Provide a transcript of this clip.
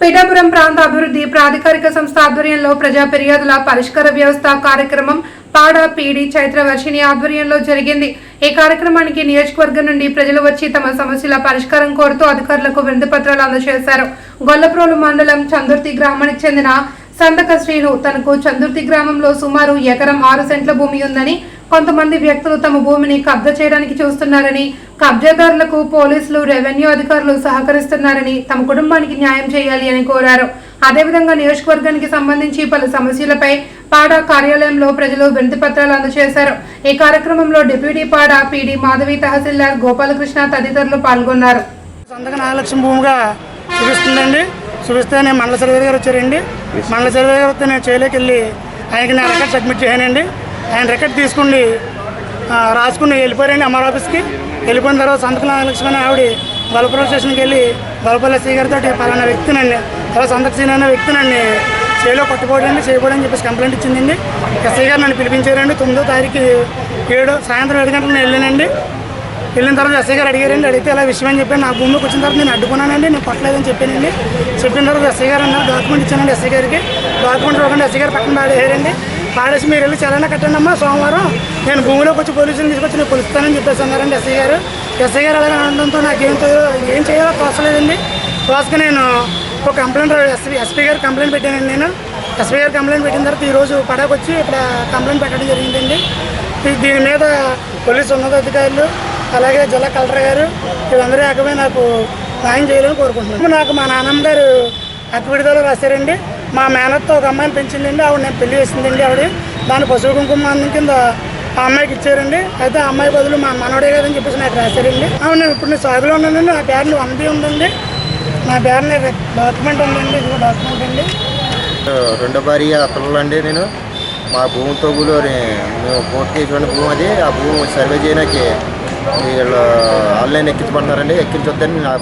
పిఠాపురం ప్రాంత అభివృద్ధి ప్రాధికారిక సంస్థ ఆధ్వర్యంలో ప్రజా ఫిర్యాదుల పరిష్కార వ్యవస్థ కార్యక్రమం పాడ పీడి చైత్రవర్షిణి ఆధ్వర్యంలో జరిగింది. ఈ కార్యక్రమానికి నియోజకవర్గం నుండి ప్రజలు వచ్చి తమ సమస్యల పరిష్కారం కోరుతూ అధికారులకు వినతి పత్రాలు అందజేశారు. గొల్లప్రోలు మండలం చందుర్తి గ్రామానికి చెందిన సందక శ్రీను తనకు చందుర్తి గ్రామంలో సుమారు ఎకరం ఆరు సెంట్ల భూమి ఉందని కొంతమంది వ్యక్తులు తమ భూమిని కబ్జా చేయడానికి చూస్తున్నారని కబ్జాదారులకు పోలీసులు రెవెన్యూ అధికారులు సహకరిస్తున్నారని తమ కుటుంబానికి న్యాయం చేయాలి అని కోరారు. అదేవిధంగా నియోజకవర్గానికి సంబంధించి పలు సమస్యలపై పాడా కార్యాలయంలో ప్రజలు వినతి పత్రాలు అందజేశారు. ఈ కార్యక్రమంలో డిప్యూటీ పాడా పీడీ మాధవి తహసీల్దార్ గోపాలకృష్ణ తదితరులు పాల్గొన్నారు. సొంతగా నాలుగు లక్షల భూమిగా చూపిస్తుందండి. చూపిస్తే నేను మండల సర్వే గారు వచ్చారండి. మండల సర్వే గారు వస్తే నేను చేయలేకి వెళ్ళి ఆయనకి నా రికార్డ్ సబ్మిట్ చేయనండి ఆయన రికార్డ్ తీసుకుని ఆ, రాసుకుని వెళ్ళిపోయారండి ఎంఆర్ ఆఫీస్కి. వెళ్ళిపోయిన తర్వాత సంతకం నాలుగు ఆవిడ గొల్లపురం స్టేషన్కి వెళ్ళి గొల్లపల్లి ఎస్సీ గారితో పలానా వ్యక్తినండి. తర్వాత సంతకసీన్ అనే వ్యక్తినండి. చేలో కొట్టుకోవడండి చేయకూడదని చెప్పేసి కంప్లైంట్ ఇచ్చిందండి. ఎస్ఐ గారు నన్ను పిలిపించారండి. తొమ్మిదో తారీఖు ఏడు సాయంత్రం ఏడు గంటలకు నేను వెళ్ళానండి. వెళ్ళిన తర్వాత ఎస్ఐ గారు అడిగారండి అడిగితే ఇలా విషయం అని చెప్పి నా భూమికి వచ్చిన తర్వాత నేను అడ్డుకున్నానండి నేను పట్టలేదని చెప్పానండి. చెప్పిన తర్వాత ఎస్ఐ గారు అన్నారు డాక్యుమెంట్ ఇచ్చానండి ఎస్ఐ గారికి. డాక్యుమెంట్ ఇవ్వకుండా ఎస్ఐ గారు పక్కన పాడేయారండి పాడేసి మీరు వెళ్ళి చలానా కట్టండి అమ్మా. సోమవారం నేను భూమిలోకి వచ్చి పోలీసులు తీసుకొచ్చి నేను కొలుస్తానని చెప్పేసి అన్నారండి ఎస్ఐ గారు. ఎస్ఐ గారు అలాగే అనడంతో నాకు ఏం ఏం చేయాలో తోసలేదండి తోసక నేను ఒక కంప్లైంట్ ఎస్పీ ఎస్పీ గారు కంప్లైంట్ పెట్టానండి నేను. ఎస్పీ గారు కంప్లైంట్ పెట్టిన తర్వాత ఈరోజు పడాకు వచ్చి ఇక్కడ కంప్లైంట్ పెట్టడం జరిగిందండి. దీని మీద పోలీసు ఉన్నతాధికారులు అలాగే జిల్లా కలెక్టర్ గారు వీళ్ళందరూ ఏకమై నాకు న్యాయం చేయాలని కోరుకుంటున్నాను. నాకు మా నాన్నమ్మ గారు అక్క రాశారండి. మా మేనత్తో ఒక అమ్మాయిని పెంచిందండి. ఆవిడ నేను పెళ్ళి చేసిందండి ఆవిడ. దాని పశువు కుంకుమ కింద ఆ అమ్మాయికి ఇచ్చారండి. అయితే ఆ అమ్మాయి బదులు మా మనవడే కదని చెప్పేసి నాకు రాశారండి. అవును ఇప్పుడు నేను సాగులో ఉన్నానండి. నా పేరుని వన్ బి ఉందండి. నా పేరుని డాక్యుమెంట్ ఉందండి. ఇదిగో డాక్యుమెంట్ అండి. రెండో భార్య పిల్లలండి నేను. మా భూమి తోగులో మేము కోర్టు భూమి అది. ఆ భూమి సర్వే చేయడానికి వీళ్ళు ఆన్లైన్ ఎక్కించమన్నారండి ఎక్కించొద్దని నా